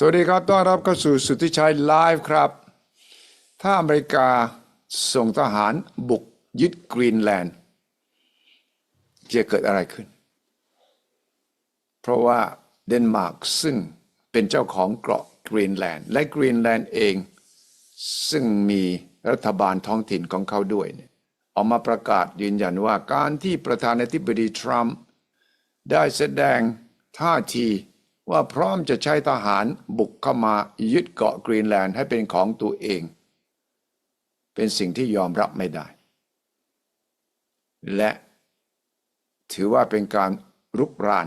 สวัสดีครับต้อนรับเข้าสู่สุทธิชัยไลฟ์ครับ ถ้าอเมริกาส่งทหารบุกยึดกรีนแลนด์ จะเกิดอะไรขึ้น เพราะว่าเดนมาร์กซึ่งเป็นเจ้าของเกาะกรีนแลนด์ และกรีนแลนด์เอง ซึ่งมีรัฐบาลท้องถิ่นของเขาด้วยเนี่ยออกมาประกาศยืนยันว่าการที่ประธานาธิบดีทรัมป์ได้แสดงท่าที ว่าพร้อมจะใช้ทหารบุกเข้ามายึดเกาะกรีนแลนด์ให้เป็นของตัวเอง เป็นสิ่งที่ยอมรับไม่ได้ และถือว่าเป็นการรุกราน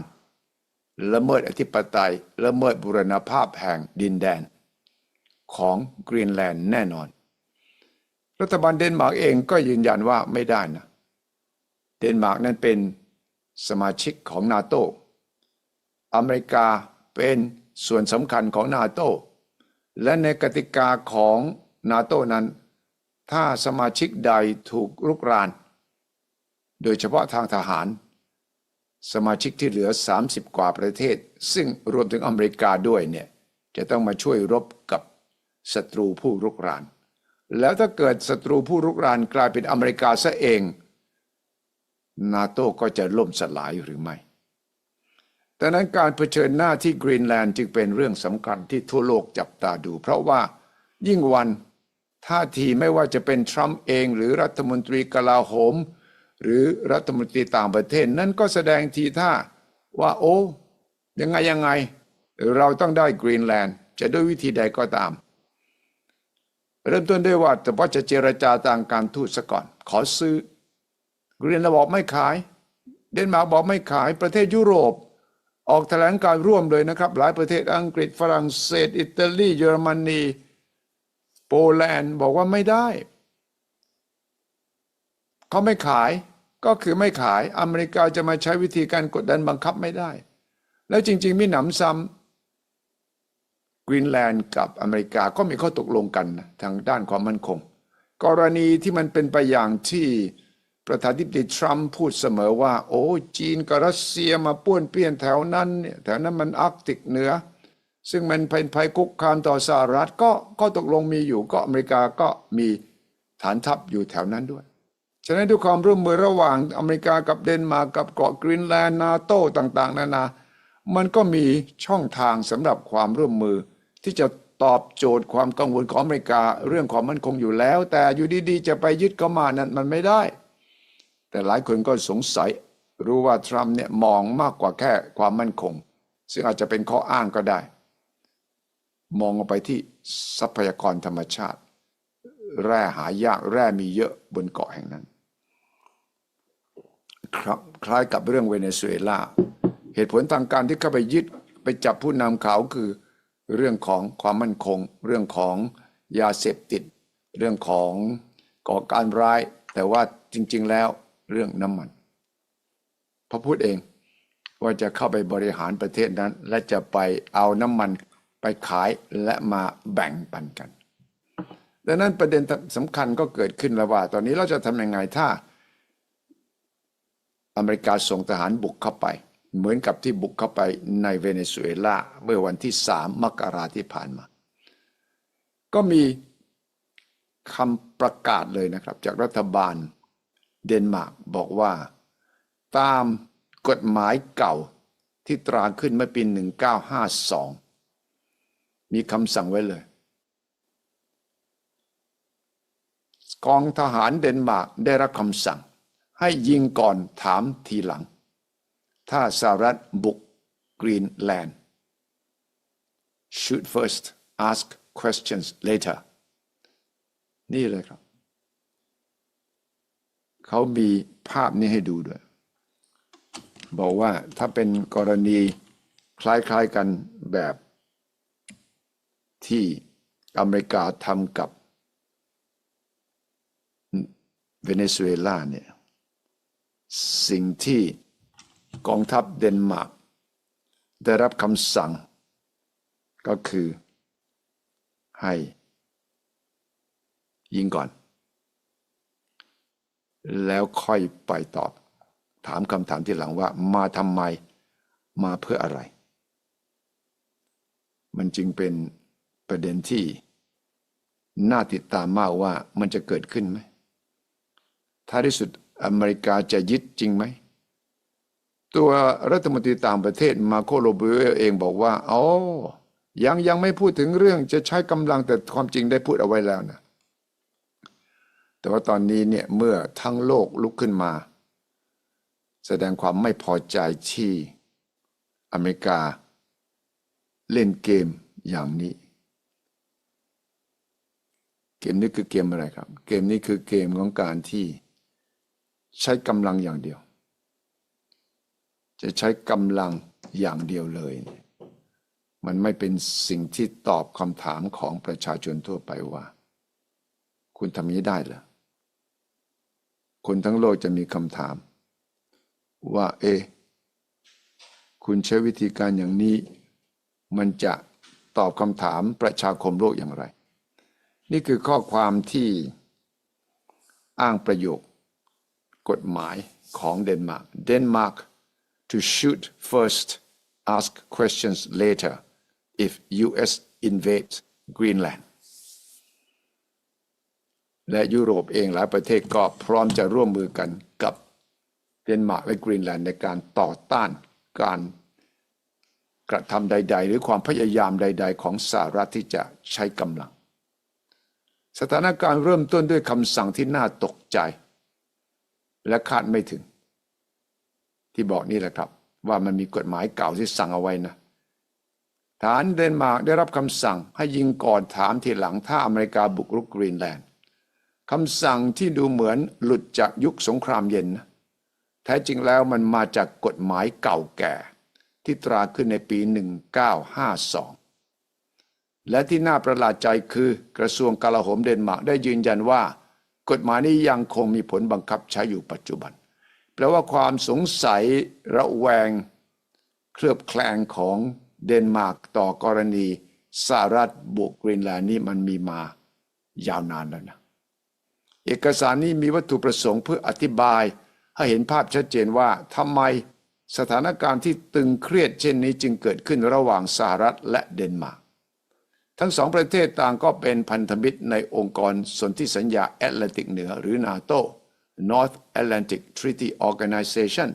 ละเมิดอธิปไตยละเมิดบุรณภาพแห่งดินแดน ของกรีนแลนด์แน่นอน รัฐบาลเดนมาร์กเองก็ยืนยันว่าไม่ได้นะ เดนมาร์กนั้นเป็นสมาชิกของนาโต อเมริกาเป็นส่วนสำคัญของนาโตและในกติกาของนาโตนั้น ถ้าสมาชิกใดถูกรุกราน โดยเฉพาะทางทหาร สมาชิกที่เหลือ 30 กว่าประเทศ ซึ่งรวมถึงอเมริกาด้วยเนี่ยจะต้องมาช่วยรบกับศัตรูผู้รุกราน แล้วถ้าเกิดศัตรูผู้รุกรานกลายเป็นอเมริกาซะเอง นาโต้ก็จะล่มสลายหรือไม่ ดังนั้นการเผชิญหน้าที่กรีนแลนด์จึงเป็นเรื่องสำคัญที่ทั่วโลกจับตาดู เพราะว่ายิ่งวันท่าทีไม่ว่าจะเป็นทรัมป์เองหรือรัฐมนตรีกลาโหม หรือรัฐมนตรีต่างประเทศ นั่นก็แสดงทีท่าว่าโอ้ยังไงยังไง เราต้องได้กรีนแลนด์จะด้วยวิธีใดก็ตาม เริ่มต้นด้วยว่าแต่ว่าจะเจรจาทางการทูตซะก่อน ขอซื้อกรีนแลนด์บอกไม่ขาย เดนมาร์กบอกไม่ขายประเทศยุโรป ออกแถลงการร่วมเลยนะครับ หลายประเทศอังกฤษฝรั่งเศส อิตาลีเยอรมนีโปแลนด์บอกว่าไม่ได้ เขาไม่ขายก็คือไม่ขายอเมริกาจะมาใช้วิธีการกดดันบังคับไม่ได้ แล้วจริง ๆ มีหนำซ้ำกรีนแลนด์กับอเมริกาก็มีข้อตกลงกันนะทางด้านความมั่นคง กรณีที่มันเป็นไปอย่างที่ ประธานาธิบดีทรัมป์พูดเสมอว่า โอ้จีนกับรัสเซียมาป้วนเปี้ยนแถวนั้นเนี่ยแถวนั้นมันอาร์กติกเหนือ ซึ่งมันเป็นภัยคุกคามต่อสหรัฐก็ก็ตกลงมีอยู่ก็อเมริกาก็มีฐานทัพอยู่แถวนั้นด้วย ฉะนั้นด้วยความร่วมมือระหว่างอเมริกากับเดนมาร์กกับเกาะกรีนแลนด์นาโต้ต่างๆ นานา มันก็มีช่องทางสำหรับความร่วมมือ ที่จะตอบโจทย์ความกังวลของอเมริกา เรื่องความมั่นคงอยู่แล้ว แต่อยู่ดีๆ จะไปยึดเข้ามานั้นมันไม่ได้ แต่หลายคนก็สงสัยรู้ว่าทรัมป์เนี่ยมองมากกว่าแค่ความมั่นคง ซึ่งอาจจะเป็นข้ออ้างก็ได้ มองออกไปที่ทรัพยากรธรรมชาติ แร่หายากแร่มีเยอะบนเกาะแห่งนั้น ครับคล้ายกับเรื่องเวเนซุเอลาเหตุผลทางการที่เข้าไปยึดไปจับผู้นำเขาคือเรื่องของความมั่นคง เรื่องของยาเสพติด เรื่องของก่อการร้าย แต่ว่าจริง ๆแล้ว เรื่องน้ำมันพระพูดเองว่าจะเข้าไปบริหารประเทศนั้น และจะไปเอาน้ำมันไปขายและมาแบ่งปันกัน ดังนั้นประเด็นสำคัญก็เกิดขึ้นแล้วว่า ตอนนี้เราจะทำยังไงถ้า อเมริกาส่งทหารบุกเข้าไป เหมือนกับที่บุกเข้าไปในเวเนซุเอลาเมื่อวันที่สามมกราที่ผ่านมา ก็มีคำประกาศเลยนะครับ จากรัฐบาล เดนมาร์กบอกว่า ตามกฎหมายเก่าที่ตราขึ้นเมื่อปี 1952 มีคำสั่งไว้เลย กองทหารเดนมาร์กได้รับคำสั่ง ให้ยิงก่อนถามทีหลัง ถ้าสหรัฐบุกกรีนแลนด์ shoot first ask questions later นี่เลยครับ เขามีภาพนี้ให้ดูด้วย บอกว่าถ้าเป็นกรณีคล้ายๆกันแบบที่อเมริกาทำกับเวเนซุเอลาเนี่ยสิ่งที่กองทัพเดนมาร์กได้รับคำสั่ง ก็คือให้ยิงก่อน แล้วค่อยไปตอบ ถามคำถามที่หลังว่า มาทำไมมาเพื่ออะไร มันจึงเป็นประเด็นที่ น่าติดตามมากว่ามันจะเกิดขึ้นไหมท้ายที่สุดอเมริกาจะยึดจริงไหม ตัวรัฐมนตรีต่างประเทศมาโคโรบิเอลเองบอกว่าอ๋อยังยังไม่พูดถึงเรื่องจะใช้กำลังแต่ความจริงได้พูดเอาไว้แล้วนะ แต่ว่าตอนนี้เนี่ยเมื่อทั้งโลกลุกขึ้นมา แสดงความไม่พอใจที่อเมริกา เล่นเกมอย่างนี้ เกมนี้คือเกมอะไรครับ เกมนี้คือเกมของการที่ใช้กำลังอย่างเดียว จะใช้กำลังอย่างเดียวเลย มันไม่เป็นสิ่งที่ตอบคำถามของประชาชนทั่วไปว่า คุณทำนี้ได้เหรอ คนทั้งโลกจะมีคำถาม ว่า เอ คุณใช้วิธีการอย่างนี้ มันจะตอบคำถามประชาคมโลกอย่างไร นี่คือข้อความที่อ้างประโยค กฎหมายของเดนมาร์ก Denmark to shoot first ask questions later if US invades Greenland และยุโรปเองหลายประเทศก็พร้อมจะร่วมมือกันกับเดนมาร์กและกรีนแลนด์ในการต่อต้านการกระทำใด ๆ หรือความพยายามใด ๆ ของสหรัฐที่จะใช้กำลัง สถานการณ์เริ่มต้นด้วยคำสั่งที่น่าตกใจ และคาดไม่ถึง ที่บอกนี่แหละครับ ว่ามันมีกฎหมายเก่าที่สั่งเอาไว้นะฐานเดนมาร์กได้รับคำสั่งให้ยิงก่อนถามทีหลังถ้าอเมริกาบุกรุกกรีนแลนด์ คำสั่งที่ดูเหมือนหลุดจากยุคสงครามเย็น แท้จริงแล้วมันมาจากกฎหมายเก่าแก่ ที่ตราขึ้นในปี 1952 และที่น่าประหลาดใจคือกระทรวงกลาโหมเดนมาร์กได้ยืนยันว่า กฎหมายนี้ยังคงมีผลบังคับใช้อยู่ปัจจุบัน แปลว่าความสงสัยระแวง เคลือบแคลงของเดนมาร์กต่อกรณีสหรัฐบุกกรีนแลนด์นี่มันมีมายาวนานแล้วนะ เอกสารนี้มีวัตถุประสงค์เพื่ออธิบาย ให้เห็นภาพชัดเจนว่าทำไมสถานการณ์ที่ตึงเครียดเช่นนี้จึงเกิดขึ้นระหว่างสหรัฐและเดนมาร์กทั้งสองประเทศต่างก็เป็นพันธมิตรในองค์กรสนธิสัญญาแอตแลนติกเหนือหรือนาโต North Atlantic Treaty Organization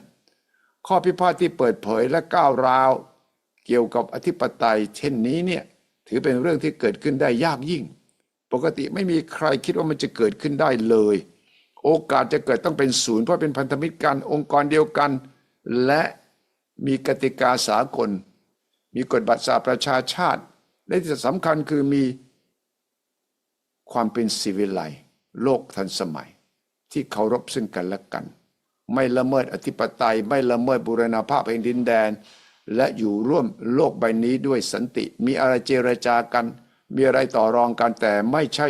ข้อพิพาทที่เปิดเผยและก้าวร้าว เกี่ยวกับอธิปไตยเช่นนี้เนี่ยถือเป็นเรื่องที่เกิดขึ้นได้ยากยิ่ง กติไม่มีใครคิดว่ามันจะเกิดขึ้นได้เลย โอกาสจะเกิดต้องเป็นศูนย์เพราะเป็นพันธมิตรกันองค์กรเดียวกัน และมีกติกาสากล มีกฎบัตรสหประชาชาติ และที่สำคัญคือมีความเป็นสิวิไลโลกทันสมัย ที่เคารพซึ่งกันและกัน ไม่ละเมิดอธิปไตย ไม่ละเมิดบูรณาภาพแห่งดินแดน และอยู่ร่วมโลกใบนี้ด้วยสันติ มีอะไรเจรจากัน มีอะไรต่อรองกันแต่ไม่ใช่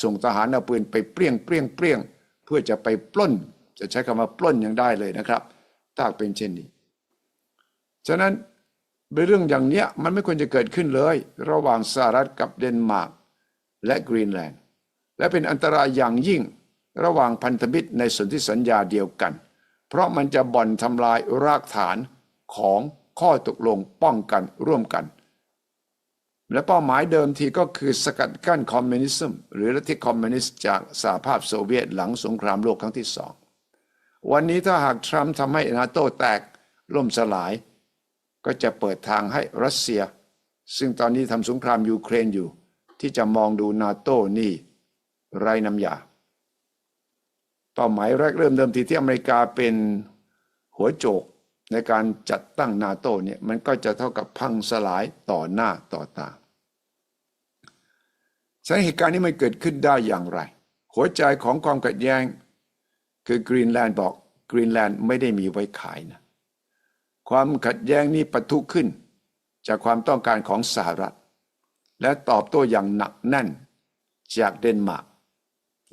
ส่งทหารเอาปืนไปเปรี้ยงเปรี้ยงเปรี้ยงเพื่อจะไปปล้น จะใช้คำว่าปล้นยังได้เลยนะครับ ถ้าเป็นเช่นนี้ ฉะนั้นเป็นเรื่องอย่างเนี้ยมันไม่ควรจะเกิดขึ้นเลย ระหว่างสหรัฐกับเดนมาร์กและกรีนแลนด์และเป็นอันตรายอย่างยิ่งระหว่างพันธมิตรในสนธิสัญญาเดียวกัน เพราะมันจะบ่อนทำลายรากฐานของข้อตกลงป้องกันร่วมกัน และเป้าหมายเดิมทีก็คือสกัดกั้นคอมมิวนิสต์หรือลัทธิคอมมิวนิสต์จากสหภาพโซเวียตหลังสงครามโลกครั้งที่สอง วันนี้ถ้าหากทรัมป์ทำให้นาโตแตกล่มสลาย ก็จะเปิดทางให้รัสเซีย ซึ่งตอนนี้ทำสงครามยูเครนอยู่ ที่จะมองดูนาโตนี่ ไรน้ำยา เป้าหมายแรกเริ่มเดิมทีที่อเมริกาเป็นหัวโจก ในการจัดตั้งนาโต้เนี่ยมันก็จะเท่ากับพังสลายต่อหน้าต่อตาสาเหตุการณ์นี้มันเกิดขึ้นได้อย่างไร หัวใจของความขัดแย้ง คือกรีนแลนด์บอกกรีนแลนด์ไม่ได้มีไว้ขายนะความขัดแย้งนี้ปะทุขึ้น จากความต้องการของสหรัฐ และตอบโต้อย่างหนักแน่นจากเดนมาร์ก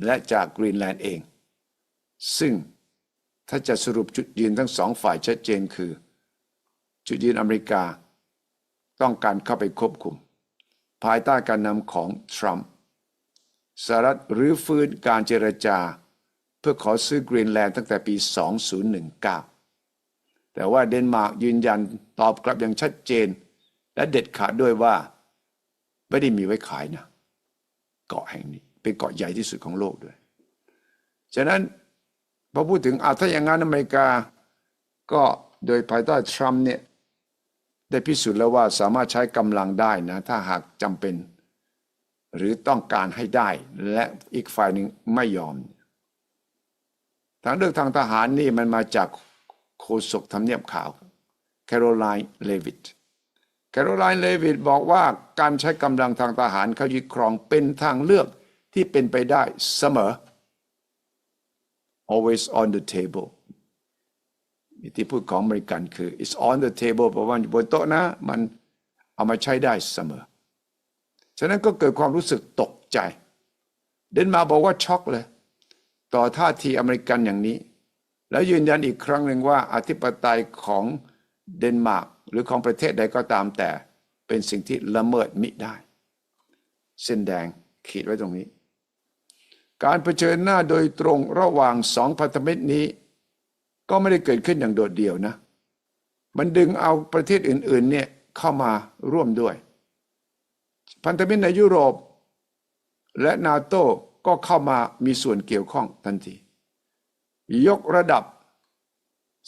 และจากกรีนแลนด์เอง ซึ่ง ถ้าจะสรุปจุดยืนทั้งสองฝ่ายชัดเจนคือ จุดยืนอเมริกา ต้องการเข้าไปควบคุม ภายใต้การนำของทรัมป์สหรัฐรื้อฟื้นการเจรจา เพื่อขอซื้อกรีนแลนด์ตั้งแต่ปี 2019 แต่ว่าเดนมาร์กยืนยันตอบกลับอย่างชัดเจน และเด็ดขาดด้วยว่า ไม่ได้มีไว้ขายนะ เกาะแห่งนี้ เป็นเกาะใหญ่ที่สุดของโลกด้วย ฉะนั้น พอพูดถึงอาถ้าอย่างนั้นอเมริกา ก็โดยภายใต้ทรัมป์เนี่ยได้พิสูจน์แล้วว่าสามารถใช้กำลังได้นะ ถ้าหากจำเป็น หรือต้องการให้ได้ และอีกฝ่ายหนึ่งไม่ยอม ทางเลือกทางทหารนี่มันมาจากโฆษกทำเนียบข่าวแคโรไลน์เลวิตแคโรไลน์เลวิตบอกว่าการใช้กำลังทางทหารเขายึดครองเป็นทางเลือกที่เป็นไปได้เสมอ always on the table ที่พูดของอเมริกันคือ it's on the table เพราะว่าอยู่บนโต๊ะนะ มันเอามาใช้ได้เสมอ ฉะนั้นก็เกิดความรู้สึกตกใจ เดนมาร์กบอกว่าช็อกเลย ต่อท่าทีอเมริกันอย่างนี้ แล้วยืนยันอีกครั้งหนึ่งว่าอธิปไตยของเดนมาร์กหรือของประเทศใดก็ตามแต่เป็นสิ่งที่ละเมิดมิได้ เส้นแดงขีดไว้ตรงนี้ การเผชิญหน้าโดยตรงระหว่างสองพันธมิตรนี้ ก็ไม่ได้เกิดขึ้นอย่างโดดเดี่ยวนะ มันดึงเอาประเทศอื่นๆเนี่ยเข้ามาร่วมด้วย พันธมิตรในยุโรป และนาโต้ก็เข้ามามีส่วนเกี่ยวข้องทันที ยกระดับ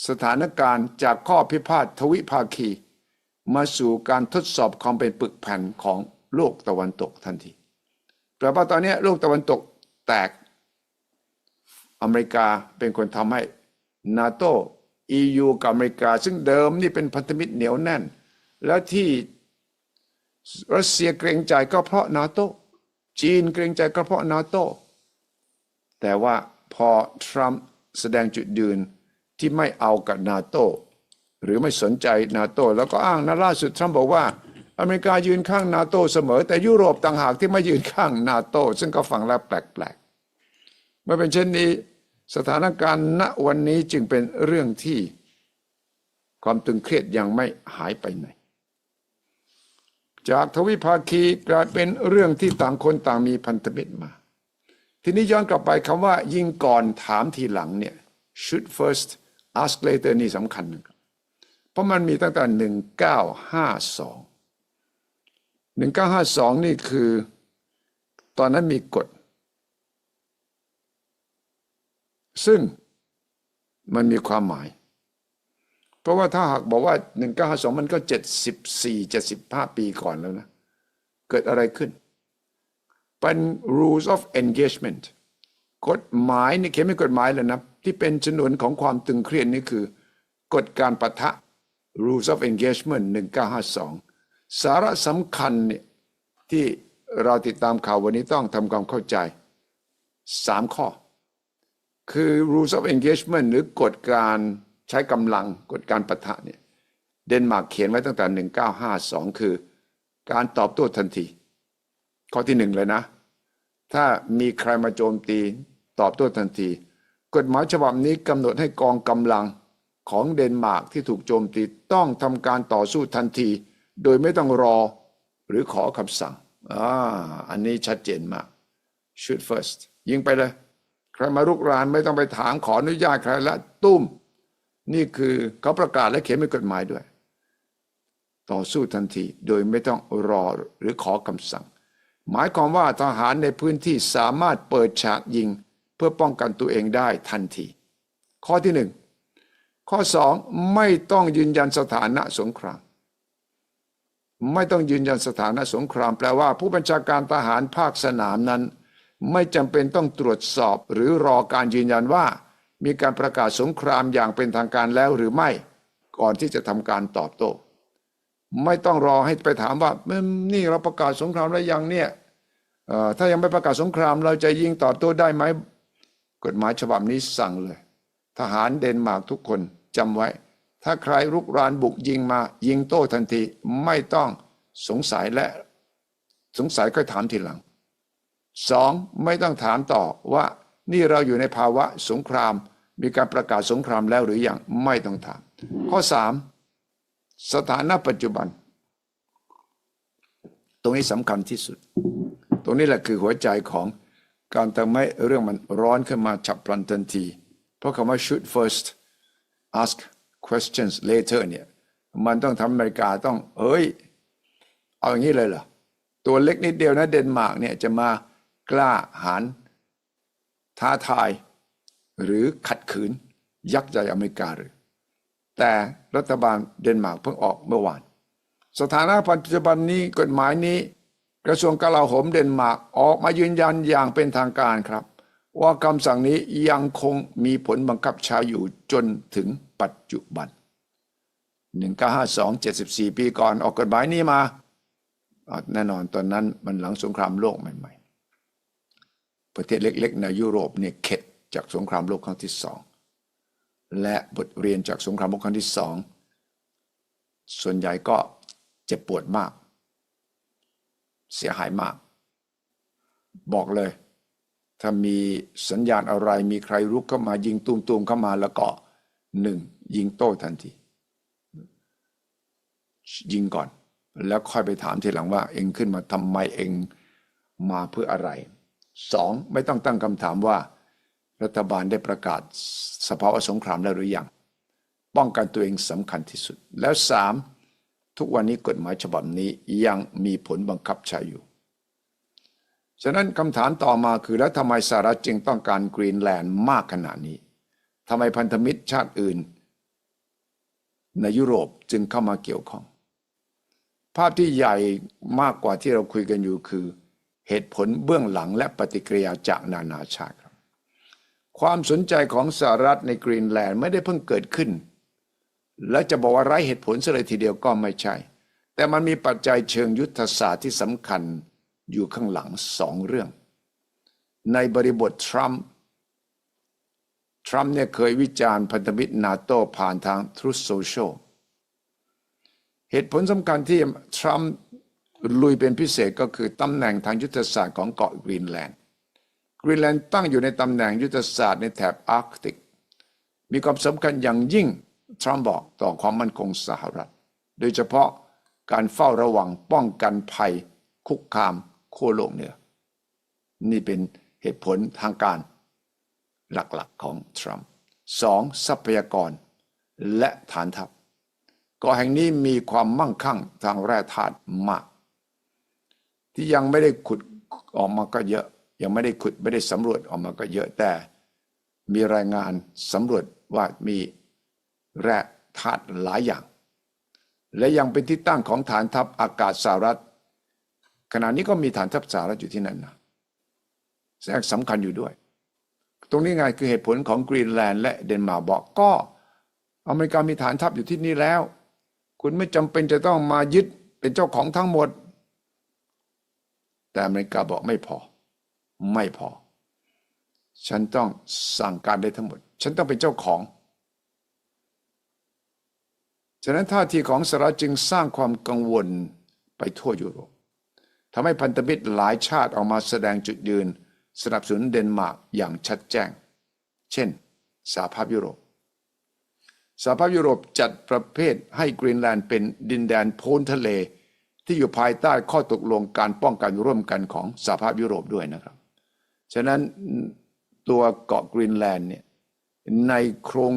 สถานการณ์จากข้อพิพาททวิภาคี มาสู่การทดสอบความเป็นปึกแผ่นของโลกตะวันตกทันทีแปลว่าตอนนี้โลกตะวันตก แตก อเมริกาเป็นคนทำให้นาโต้ EU กับอเมริกา ซึ่งเดิมนี่เป็นพันธมิตรเหนียวแน่น แล้วที่รัสเซียเกรงใจก็เพราะนาโต้จีนเกรงใจก็เพราะนาโต้แต่ว่าพอทรัมป์แสดงจุดยืนที่ไม่เอากับนาโต้หรือไม่สนใจนาโต้แล้วก็อ้างนะล่าสุดทรัมป์บอกว่า อเมริกายืนข้างนาโต้เสมอ แต่ยุโรปต่างหากที่ไม่ยืนข้างนาโต้ซึ่งก็ฟังแล้วแปลกๆเมื่อเป็นเช่นนี้ สถานการณ์ณวันนี้จึงเป็นเรื่องที่ ความตึงเครียดยังไม่หายไปไหน จากทวิภาคีกลายเป็นเรื่องที่ต่างคนต่างมีพันธมิตรมา ทีนี้ย้อนกลับไปคำว่า ยิงก่อนถามทีหลังเนี่ย shoot first ask later นี่สำคัญนะครับเพราะมันมีตั้งแต่ 1952 1952นี่คือ ตอนนั้นมีกฎ ซึ่งมันมีความหมาย เพราะว่าถ้าหากบอกว่า1952มันก็74 75ปีก่อนแล้วนะ เกิดอะไรขึ้น เป็น rules of engagement กฎหมายนี่เขียนไม่กฎหมายเลยนะ ที่เป็นชนวนของความตึงเครียดนี่คือ กฎการปะทะ rules of engagement 1952 สาระสำคัญเนี่ยที่เราติดตามข่าววันนี้ต้องทำความเข้าใจ3ข้อ คือ rules of engagement หรือกฎการใช้กำลังกฎการปะทะเนี่ยเดนมาร์กเขียนไว้ตั้งแต่ 1952 คือ การตอบโต้ทันที ข้อที่หนึ่งเลยนะ ถ้ามีใครมาโจมตีตอบโต้ทันที กฎหมายฉบับนี้กำหนดให้กองกำลังของเดนมาร์กที่ถูกโจมตีต้องทำการต่อสู้ทันที โดยไม่ต้องรอหรือขอคำสั่งอ่าอันนี้ชัดเจนมาก shoot first ยิงไปเลย ใครมารุกรานไม่ต้องไปถามขออนุญาตใครละตุ้ม นี่คือเขาประกาศและเขียนเป็นกฎหมายด้วย ต่อสู้ทันทีโดยไม่ต้องรอหรือขอคำสั่ง หมายความว่าทหารในพื้นที่สามารถเปิดฉากยิงเพื่อป้องกันตัวเองได้ทันที ข้อที่หนึ่งข้อสองไม่ต้องยืนยันสถานะสงคราม ไม่ต้องยืนยันสถานะสงคราม แปลว่าผู้บัญชาการทหารภาคสนามนั้น ไม่จำเป็นต้องตรวจสอบ หรือรอการยืนยันว่า มีการประกาศสงครามอย่างเป็นทางการแล้วหรือไม่ ก่อนที่จะทำการตอบโต้ไม่ต้องรอให้ไปถามว่านี่เราประกาศสงครามแล้วยังเนี่ยถ้ายังไม่ประกาศสงคราม เราจะยิงตอบโต้ได้ไหมกฎหมายฉบับนี้สั่งเลย ทหารเดนมาร์กทุกคนจำไว้ ถ้าใครรุกรานบุกยิงมายิงโต้ทันทีไม่ต้องสงสัยและสงสัยก็ถามทีหลังสองไม่ต้องถามต่อว่านี่เราอยู่ในภาวะสงคราม มีการประกาศสงครามแล้วหรือยังไม่ต้องถาม ข้อสามสถานะปัจจุบัน ตรงนี้สำคัญที่สุด ตรงนี้แหละคือหัวใจของการทำให้เรื่องมันร้อนขึ้นมาฉับพลันทันที เพราะคำว่า shoot first ask questions later เนี่ยมันต้องทำอเมริกาต้องเฮ้ย เอาอย่างนี้เลยเหรอ ตัวเล็กนิดเดียวนะเดนมาร์กเนี่ยจะมากล้าหาญท้าทาย หรือขัดขืน ยักษ์ใหญ่อเมริกาหรือ แต่รัฐบาลเดนมาร์กเพิ่งออกเมื่อวาน สถานะปัจจุบันนี้กฎหมายนี้ กระทรวงกลาโหมเดนมาร์กออกมายืนยันอย่างเป็นทางการครับ ว่าคำสั่งนี้ยังคงมีผลบังคับใช้อยู่จนถึงปัจจุบัน 1952 74 ปีก่อนออกกฎหมายนี้มา แน่นอนตอนนั้นมันหลังสงครามโลกใหม่ ๆ ประเทศเล็ก ๆ ในยุโรปเนี่ยเข็ดจากสงครามโลกครั้งที่สองและบทเรียนจากสงครามโลกครั้งที่สองส่วนใหญ่ก็เจ็บปวดมาก เสียหายมาก บอกเลย ถ้ามีสัญญาณอะไรมีใครรุกเข้ามายิงตูมๆเข้ามาแล้วก็หนึ่งยิงโต้ทันที ยิงก่อน แล้วค่อยไปถามทีหลังว่า เองขึ้นมาทำไมเองมาเพื่ออะไรสองไม่ต้องตั้งคำถามว่า รัฐบาลได้ประกาศสภาวะสงครามแล้วหรือยัง ป้องกันตัวเองสำคัญที่สุด แล้วสามทุกวันนี้กฎหมายฉบับนี้ยังมีผลบังคับใช้อยู่ ฉะนั้นคำถามต่อมาคือแล้วทำไมสหรัฐจึงต้องการกรีนแลนด์มากขนาดนี้ทำไมพันธมิตรชาติอื่น ในยุโรปจึงเข้ามาเกี่ยวข้อง ภาพที่ใหญ่มากกว่าที่เราคุยกันอยู่คือ เหตุผลเบื้องหลังและปฏิกิริยาจากนานาชาติครับ ความสนใจของสหรัฐในกรีนแลนด์ไม่ได้เพิ่งเกิดขึ้น และจะบอกว่าไร้เหตุผลซะเลยทีเดียวก็ไม่ใช่ แต่มันมีปัจจัยเชิงยุทธศาสตร์ที่สำคัญ อยู่ข้างหลังสองเรื่อง ในบริบททรัมป์ทรัมป์เนี่ยเคยวิจารณ์พันธมิตรนาโตผ่านทาง Truth Social เหตุผลสำคัญที่ทรัมป์ลุยเป็นพิเศษก็คือตำแหน่งทางยุทธศาสตร์ของเกาะกรีนแลนด์กรีนแลนด์ตั้งอยู่ในตำแหน่งยุทธศาสตร์ในแถบอาร์กติก มีความสำคัญอย่างยิ่งทรัมป์บอกต่อความมั่นคงสหรัฐ โดยเฉพาะการเฝ้าระวังป้องกันภัยคุกคาม ขั้วโลกเหนือ นี่เป็นเหตุผลทางการหลักๆของทรัมป์สองทรัพยากรและฐานทัพเกาะแห่งนี้มีความมั่งคั่งทางแร่ธาตุมาก ที่ยังไม่ได้ขุดออกมาก็เยอะ ยังไม่ได้ขุดไม่ได้สำรวจออกมาก็เยอะแต่ มีรายงานสำรวจว่ามีแร่ธาตุหลายอย่าง และยังเป็นที่ตั้งของฐานทัพอากาศสหรัฐ ขณะนี้ก็มีฐานทัพสหรัฐอยู่ที่นั่นนะแสดงสำคัญอยู่ด้วย ตรงนี้ไงคือเหตุผลของกรีนแลนด์และเดนมาร์กบอกก็ อเมริกามีฐานทัพอยู่ที่นี่แล้ว คุณไม่จำเป็นจะต้องมายึดเป็นเจ้าของทั้งหมด แต่อเมริกาบอกไม่พอ ไม่พอ ฉันต้องสั่งการได้ทั้งหมด ฉันต้องเป็นเจ้าของฉะนั้นท่าทีของสหรัฐจึงสร้างความกังวลไปทั่วยุโรป ทำให้พันธมิตรหลายชาติออกมาแสดงจุดยืน สนับสนุนเดนมาร์กอย่างชัดแจ้ง เช่นสหภาพยุโรปสหภาพยุโรปจัดประเภทให้กรีนแลนด์เป็นดินแดนโพ้นทะเล ที่อยู่ภายใต้ข้อตกลงการป้องกันร่วมกันของสหภาพยุโรปด้วยนะครับ ฉะนั้นตัวเกาะกรีนแลนด์เนี่ยในโครง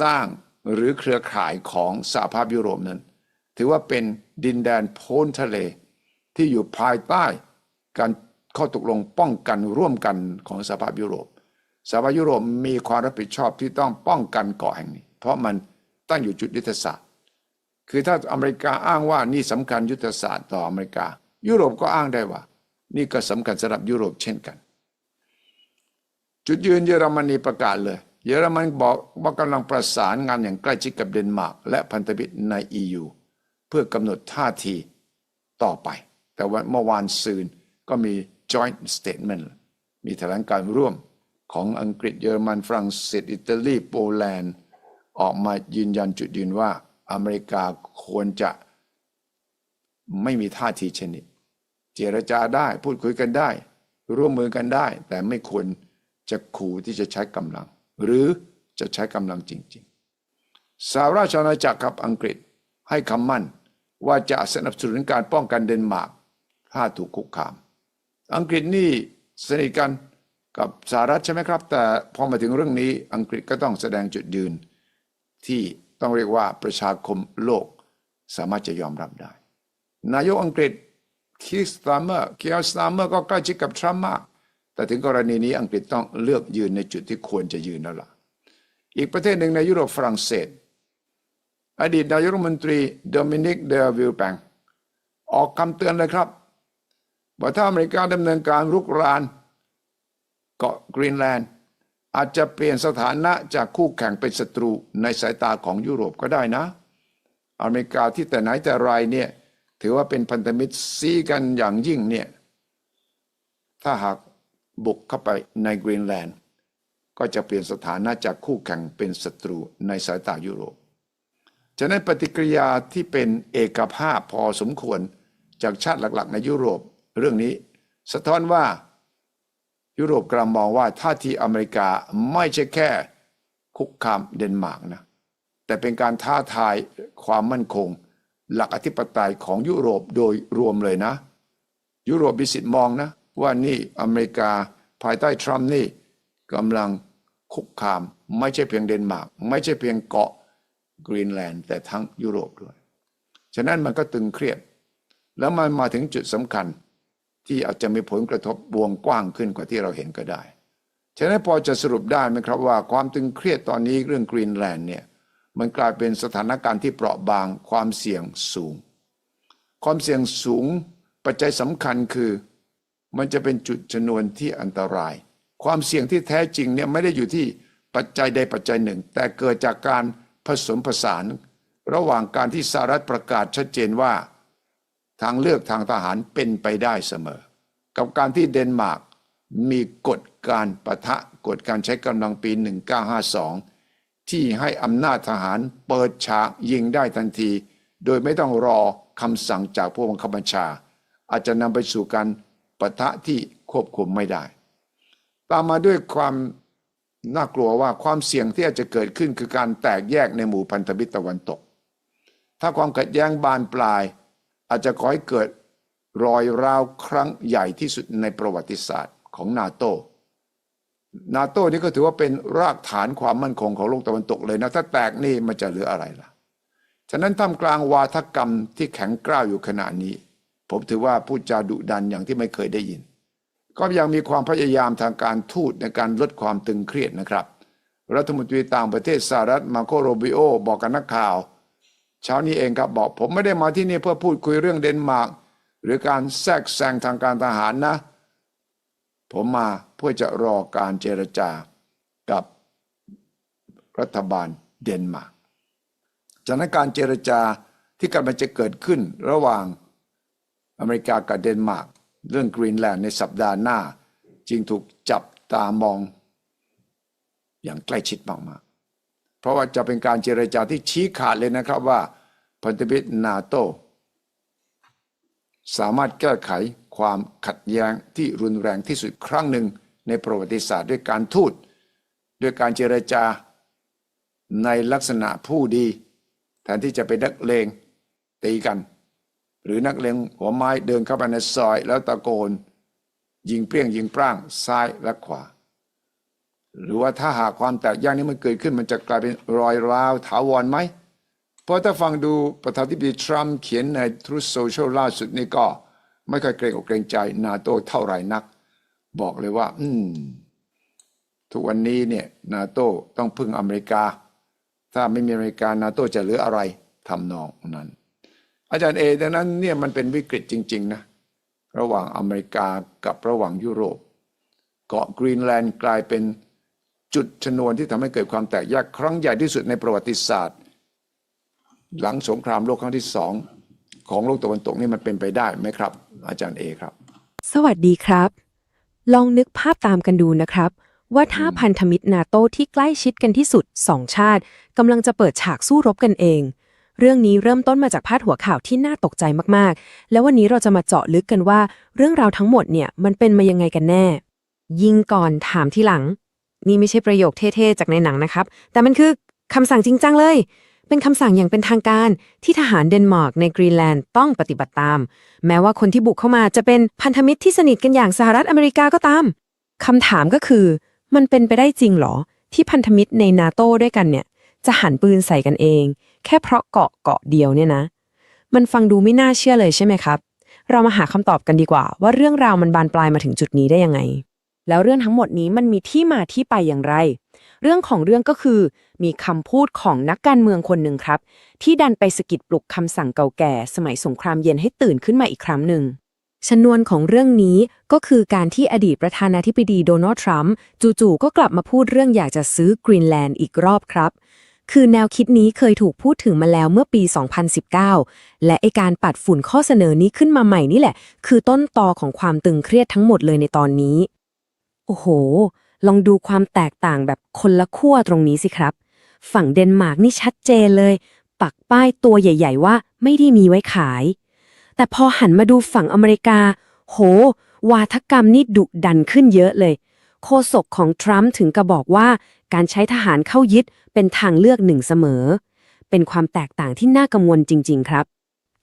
สร้างหรือเครือข่ายของสหภาพยุโรปนั้น ถือว่าเป็นดินแดนโพ้นทะเล ที่อยู่ภายใต้การข้อตกลงป้องกันร่วมกันของสหภาพยุโรปสหภาพยุโรปมีความรับผิดชอบที่ต้องป้องกันเกาะแห่งนี้ เพราะมันตั้งอยู่จุดยุทธศาสตร์ คือถ้าอเมริกาอ้างว่านี่สำคัญยุทธศาสตร์ต่ออเมริกา ยุโรปก็อ้างได้ว่า นี่ก็สำคัญสำหรับยุโรปเช่นกัน จุดยืนเยอรมนีประกาศเลย เยอรมันบอกว่ากำลังประสานงานอย่างใกล้ชิดกับเดนมาร์กและพันธมิตรใน EU เพื่อกำหนดท่าทีต่อไป แต่ว่าเมื่อวานซืนก็มี joint statement มีแถลงการร่วมของอังกฤษเยอรมันฝรั่งเศสอิตาลีโปแลนด์ออกมายืนยันจุดยืนว่าอเมริกาควรจะไม่มีท่าทีเช่นนี้เจรจาได้พูดคุยกันได้ ร่วมมือกันได้ แต่ไม่ควรจะขู่ที่จะใช้กำลัง หรือจะใช้กำลังจริง ๆสหราชอาณาจักรกับอังกฤษให้คำมั่นว่าจะสนับสนุนการป้องกันเดนมาร์ก ถ้าถูกคุกคาม อังกฤษนี่สนิทกันกับสหรัฐใช่ไหมครับ แต่พอมาถึงเรื่องนี้อังกฤษก็ต้องแสดงจุดยืน ที่ต้องเรียกว่าประชาคมโลกสามารถจะยอมรับได้ นายกอังกฤษคิสตามเมอร์คิสตามเมอร์ก็ใกล้ชิดกับทรัมป์มาก แต่ถึงกรณีนี้อังกฤษต้องเลือกยืนในจุดที่ควรจะยืนแล้วล่ะ อีกประเทศหนึ่งในยุโรปฝรั่งเศส อดีตนายกรัฐมนตรีโดมินิกเดลวิลแปงออกคำเตือนเลยครับ ว่าถ้าอเมริกาดำเนินการรุกรานเกาะกรีนแลนด์ อาจจะเปลี่ยนสถานะจากคู่แข่งเป็นศัตรูในสายตาของยุโรปก็ได้นะ อเมริกาที่แต่ไหนแต่ไรเนี่ยถือว่าเป็นพันธมิตรซีกันอย่างยิ่งเนี่ยถ้าหากบุกเข้าไปในกรีนแลนด์ก็จะเปลี่ยนสถานะจากคู่แข่งเป็นศัตรูในสายตายุโรป ฉะนั้นปฏิกิริยาที่เป็นเอกภาพพอสมควรจากชาติหลักๆ ในยุโรป เรื่องนี้ สะท้อนว่ายุโรปกำลังมองว่าท่าทีอเมริกาไม่ใช่แค่คุกคามเดนมาร์กนะแต่เป็นการท้าทายความมั่นคง หลักอธิปไตยของยุโรปโดยรวมเลยนะ ยุโรปมีสิทธิ์มองนะ ว่านี่อเมริกาภายใต้ทรัมป์นี่กำลังคุกคามไม่ใช่เพียงเดนมาร์กไม่ใช่เพียงเกาะกรีนแลนด์แต่ทั้งยุโรปด้วย ฉะนั้นมันก็ตึงเครียด แล้วมันมาถึงจุดสำคัญ ที่อาจจะมีผลกระทบวงกว้างขึ้นกว่าที่เราเห็นก็ได้ ฉะนั้นพอจะสรุปได้ไหมครับว่าความตึงเครียดตอนนี้เรื่องกรีนแลนด์เนี่ยมันกลายเป็นสถานการณ์ที่เปราะบางความเสี่ยงสูง ความเสี่ยงสูงปัจจัยสำคัญคือ มันจะเป็นจุดชนวนที่อันตราย ความเสี่ยงที่แท้จริงเนี่ยไม่ได้อยู่ที่ปัจจัยใดปัจจัยหนึ่ง แต่เกิดจากการผสมผสาน ระหว่างการที่สหรัฐประกาศชัดเจนว่า ทางเลือกทางทหารเป็นไปได้เสมอ กับการที่เดนมาร์กมีกฎการประทะกฎการใช้กำลังปี 1952 ที่ให้อำนาจทหารเปิดฉากยิงได้ทันที โดยไม่ต้องรอคำสั่งจากผู้บังคับบัญชา อาจจะนำไปสู่การปะทะที่ควบคุมไม่ได้ ตามมาด้วยความน่ากลัวว่าความเสี่ยงที่อาจจะเกิดขึ้นคือการแตกแยกในหมู่พันธมิตรตะวันตก ถ้าความขัดแย้งบานปลาย อาจจะก่อให้เกิดรอยร้าวครั้งใหญ่ที่สุดในประวัติศาสตร์ของนาโต นาโตนี่ก็ถือว่าเป็นรากฐานความมั่นคงของโลกตะวันตกเลยนะ ถ้าแตกนี่มันจะเหลืออะไรล่ะ ฉะนั้นท่ามกลางวาทกรรมที่แข็งกร้าวอยู่ขณะนี้ ผมถือว่าพูดจาดุดันอย่างที่ไม่เคยได้ยิน ก็ยังมีความพยายามทางการทูตในการลดความตึงเครียดนะครับ รัฐมนตรีต่างประเทศสหรัฐมาโคโรบิโอบอกกับนักข่าว เช้านี้เองครับบอกผมไม่ได้มาที่นี่เพื่อพูดคุยเรื่องเดนมาร์กหรือการแทรกแซงทางการทหารนะ ผมมาเพื่อจะรอการเจรจากับรัฐบาลเดนมาร์กจากนั้นการเจรจาที่กำลังจะเกิดขึ้นระหว่างอเมริกากับเดนมาร์กเรื่องกรีนแลนด์ในสัปดาห์หน้า จึงถูกจับตามองอย่างใกล้ชิดมากๆ เพราะว่าจะเป็นการเจรจาที่ชี้ขาดเลยนะครับว่าพันธมิตรนาโตสามารถแก้ไขความขัดแย้งที่รุนแรงที่สุดครั้งหนึ่งในประวัติศาสตร์ด้วยการทูตด้วยการเจรจาในลักษณะผู้ดี แทนที่จะเป็นนักเลงตีกัน หรือนักเลงหัวไม้เดินเข้าไปในซอยแล้วตะโกน ยิงเปรี้ยงยิงปร้างซ้ายและขวา หรือว่าถ้าหากความแตกแยกนี้มันเกิดขึ้นมันจะกลายเป็นรอยร้าวถาวรไหม เพราะถ้าฟังดูประธานาธิบดีทรัมป์เขียนใน Truth Social ล่าสุดนี่ก็ ไม่ค่อยเกรงอกเกรงใจนาโตเท่าไหร่นัก บอกเลยว่า อืม ทุกวันนี้เนี่ยนาโตต้องพึ่งอเมริกา ถ้าไม่มีอเมริกานาโตจะเหลืออะไรทำนองนั้น อาจารย์เอดังนั้นเนี่ยมันเป็นวิกฤตจริง ๆ นะ ระหว่างอเมริกากับระหว่างยุโรป เกาะกรีนแลนด์กลายเป็น จุดชนวนที่ทำให้เกิดความแตกแยกครั้งใหญ่ที่สุดในประวัติศาสตร์ หลังสงครามโลกครั้งที่สองของโลกตะวันตกนี่มันเป็นไปได้ไหมครับ อาจารย์เอครับ สวัสดีครับ ลองนึกภาพตามกันดูนะครับ ว่าถ้าพันธมิตรนาโตที่ใกล้ชิดกันที่สุดสองชาติกำลังจะเปิดฉากสู้รบกันเอง เรื่องนี้เริ่มต้นมาจากพาดหัวข่าวที่น่าตกใจมากๆ แล้ววันนี้เราจะมาเจาะลึกกันว่า เรื่องราวทั้งหมดเนี่ยมันเป็นมายังไงกันแน่ ยิงก่อนถามที่หลัง นี่ไม่ใช่ประโยคเท่ๆจากในหนังนะครับ แต่มันคือคำสั่งจริงจังเลย เป็นคำสั่งอย่างเป็นทางการที่ทหารเดนมาร์กในกรีนแลนด์ต้องปฏิบัติตาม แม้ว่าคนที่บุกเข้ามาจะเป็นพันธมิตรที่สนิทกันอย่างสหรัฐอเมริกาก็ตามคำถามก็คือ มันเป็นไปได้จริงเหรอ ที่พันธมิตรในนาโต้ด้วยกันเนี่ย จะหันปืนใส่กันเอง แค่เพราะเกาะเกาะเดียวเนี่ยนะ มันฟังดูไม่น่าเชื่อเลยใช่ไหมครับ เรามาหาคำตอบกันดีกว่า ว่าเรื่องราวมันบานปลายมาถึงจุดนี้ได้ยังไง แล้วเรื่องทั้งหมดนี้มันมีที่มาที่ไปอย่างไร เรื่องของเรื่องก็คือ มีคำพูดของนักการเมืองคนหนึ่งครับ ที่ดันไปสะกิดปลุกคำสั่งเก่าแก่ สมัยสงครามเย็นให้ตื่นขึ้นมาอีกครั้งหนึ่งชนวนของเรื่องนี้ก็คือการที่อดีตประธานาธิบดีโดนัลด์ทรัมป์จู่ๆก็กลับมาพูดเรื่องอยากจะซื้อกรีนแลนด์อีกรอบครับ คือแนวคิดนี้เคยถูกพูดถึงมาแล้วเมื่อปี 2019 และไอการปัดฝุ่นข้อเสนอนี้ขึ้นมาใหม่นี่แหละ คือต้นตอของความตึงเครียดทั้งหมดเลยในตอนนี้ โอ้โห ลองดูความแตกต่างแบบคนละขั้วตรงนี้สิครับ ฝั่งเดนมาร์กนี่ชัดเจนเลย ปักป้ายตัวใหญ่ ๆ ว่าไม่ได้มีไว้ขาย แต่พอหันมาดูฝั่งอเมริกา โห วาทกรรมนี่ดุดันขึ้นเยอะเลย โฆษกของทรัมป์ถึงกับบอกว่าการใช้ทหารเข้ายึดเป็นทางเลือกหนึ่งเสมอ เป็นความแตกต่างที่น่ากังวลจริง ๆ ครับ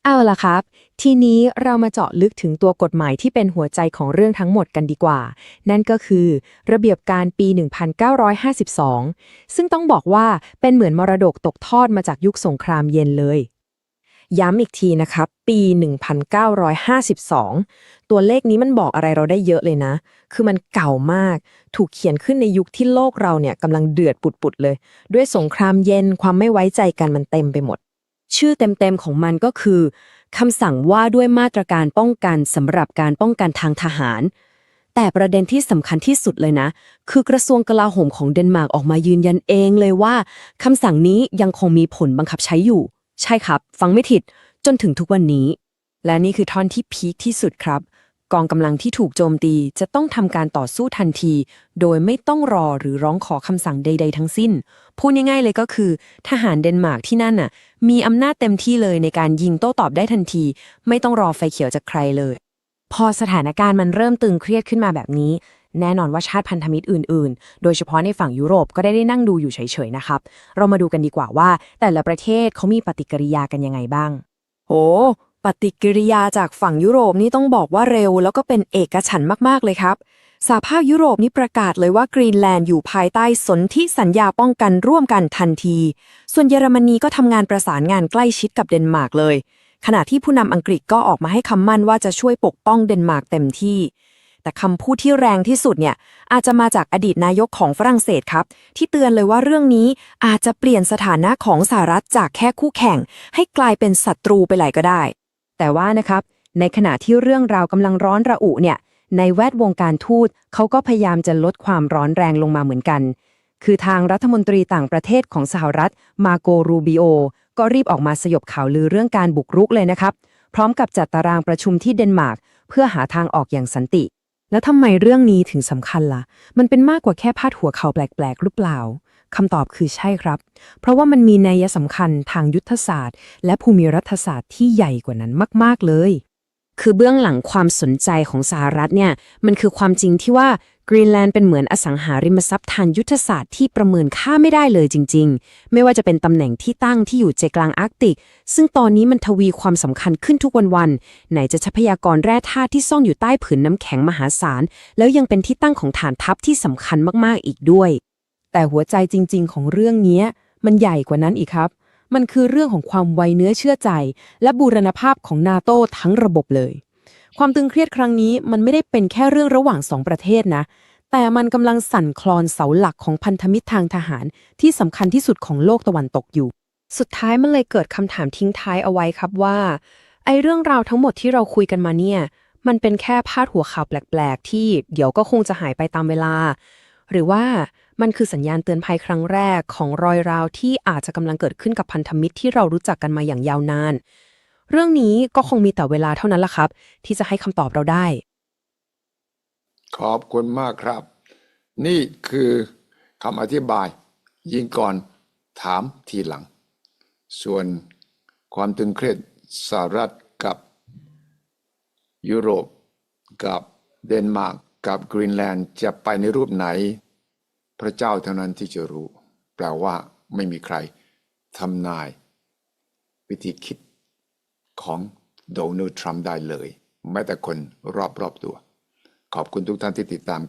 เอาล่ะครับ ทีนี้เรามาเจาะลึกถึงตัวกฎหมายที่เป็นหัวใจของเรื่องทั้งหมดกันดีกว่า นั่นก็คือ ระเบียบการปี 1952 ซึ่งต้องบอกว่าเป็นเหมือนมรดกตกทอดมาจากยุคสงครามเย็นเลย ย้ำอีกทีนะครับ ปี 1952 ตัวเลขนี้มันบอกอะไรเราได้เยอะเลยนะ คือมันเก่ามาก ถูกเขียนขึ้นในยุคที่โลกเราเนี่ยกำลังเดือดปุดๆเลย ด้วยสงครามเย็นความไม่ไว้ใจกันมันเต็มไปหมด ชื่อเต็มๆของมันก็คือคำสั่งว่าด้วยมาตรการป้องกันสำหรับการป้องกันทางทหาร แต่ประเด็นที่สำคัญที่สุดเลยนะ คือกระทรวงกลาโหมของเดนมาร์กออกมายืนยันเองเลยว่าคำสั่งนี้ยังคงมีผลบังคับใช้อยู่ ใช่ครับ ฟังไม่ผิด จนถึงทุกวันนี้ และนี่คือท่อนที่พีคที่สุดครับ กองกำลังที่ถูกโจมตีจะต้องทำการต่อสู้ทันที โดยไม่ต้องรอหรือร้องขอคำสั่งใด ๆ ทั้งสิ้น พูดง่ายๆเลยก็คือ ทหารเดนมาร์กที่นั่นน่ะ มีอำนาจเต็มที่เลยในการยิงโต้ตอบได้ทันที ไม่ต้องรอไฟเขียวจากใครเลย พอสถานการณ์มันเริ่มตึงเครียดขึ้นมาแบบนี้ แน่นอนว่าชาติพันธมิตรอื่น ๆ โดยเฉพาะในฝั่งยุโรปก็ได้ได้นั่งดูอยู่เฉยๆนะครับ เรามาดูกันดีกว่าว่า แต่ละประเทศเขามีปฏิกิริยากันยังไงบ้าง โอ้ ปฏิกิริยาจากฝั่งยุโรปนี่ต้องบอกว่าเร็ว แล้วก็เป็นเอกฉันมากๆเลยครับสหภาพยุโรปนี่ประกาศเลยว่ากรีนแลนด์อยู่ภายใต้สนธิสัญญาป้องกันร่วมกันทันที ส่วนเยอรมนีก็ทำงานประสานงานใกล้ชิดกับเดนมาร์กเลย ขณะที่ผู้นำอังกฤษก็ออกมาให้คำมั่นว่าจะช่วยปกป้องเดนมาร์กเต็มที่ แต่คำพูดที่แรงที่สุดเนี่ยอาจจะมาจากอดีตนายกของฝรั่งเศสครับ ที่เตือนเลยว่าเรื่องนี้อาจจะเปลี่ยนสถานะของสหรัฐจากแค่คู่แข่ง ให้กลายเป็นศัตรูไปเลยก็ได้ แต่ว่านะครับ ในขณะที่เรื่องราวกำลังร้อนระอุเนี่ย ในแวดวงการทูตเขาก็พยายามจะลดความร้อนแรงลงมาเหมือนกัน คือทางรัฐมนตรีต่างประเทศของสหรัฐ มาโกรูบิโอ ก็รีบออกมาสยบข่าวลือเรื่องการบุกรุกเลยนะครับ พร้อมกับจัดตารางประชุมที่เดนมาร์กเพื่อหาทางออกอย่างสันติ แล้วทำไมเรื่องนี้ถึงสำคัญล่ะ มันเป็นมากกว่าแค่พาดหัวข่าวแปลกๆหรือเปล่า คำตอบคือใช่ครับ เพราะว่ามันมีนัยสำคัญทางยุทธศาสตร์ และภูมิรัฐศาสตร์ที่ใหญ่กว่านั้นมาก ๆ เลย คือเบื้องหลังความสนใจของสหรัฐเนี่ย มันคือความจริงที่ว่ากรีนแลนด์เป็นเหมือนอสังหาริมทรัพย์ทางยุทธศาสตร์ที่ประเมินค่าไม่ได้เลยจริง ๆ ไม่ว่าจะเป็นตำแหน่งที่ตั้งที่อยู่ใจกลางอาร์กติก ซึ่งตอนนี้มันทวีความสำคัญขึ้นทุกวันๆ ไหนจะทรัพยากรแร่ธาตุที่ซ่อนอยู่ใต้ผืนน้ำแข็งมหาศาล แล้วยังเป็นที่ตั้งของฐานทัพที่สำคัญมากๆอีกด้วย แต่หัวใจจริง ๆ ของเรื่องนี้มันใหญ่กว่านั้นอีกครับ มันคือเรื่องของความไวเนื้อเชื่อใจ และบูรณภาพของนาโต้ทั้งระบบเลย ความตึงเครียดครั้งนี้มันไม่ได้เป็นแค่เรื่องระหว่างสองประเทศนะ แต่มันกำลังสั่นคลอนเสาหลักของพันธมิตรทางทหาร ที่สำคัญที่สุดของโลกตะวันตกอยู่ สุดท้ายมันเลยเกิดคำถามทิ้งท้ายเอาไว้ครับว่า ไอเรื่องราวทั้งหมดที่เราคุยกันมาเนี่ย มันเป็นแค่พาดหัวข่าวแปลก ๆ ที่เดี๋ยวก็คงจะหายไปตามเวลา หรือว่า มันคือสัญญาณเตือนภัยครั้งแรกของรอยราวที่อาจจะกำลังเกิดขึ้นกับพันธมิตรที่เรารู้จักกันมาอย่างยาวนาน เรื่องนี้ก็คงมีแต่เวลาเท่านั้นละครับ ที่จะให้คำตอบเราได้ ขอบคุณมากครับ นี่คือคำอธิบาย ยิงก่อนถามทีหลัง ส่วนความตึงเครียดสหรัฐกับยุโรป กับเดนมาร์กกับกรีนแลนด์จะไปในรูปไหน พระเจ้าเท่านั้นที่จะรู้ แปลว่าไม่มีใครทำนาย วิธีคิดของโดนัลด์ทรัมป์ได้เลยแม้แต่คนรอบๆตัว ขอบคุณทุกท่านที่ติดตาม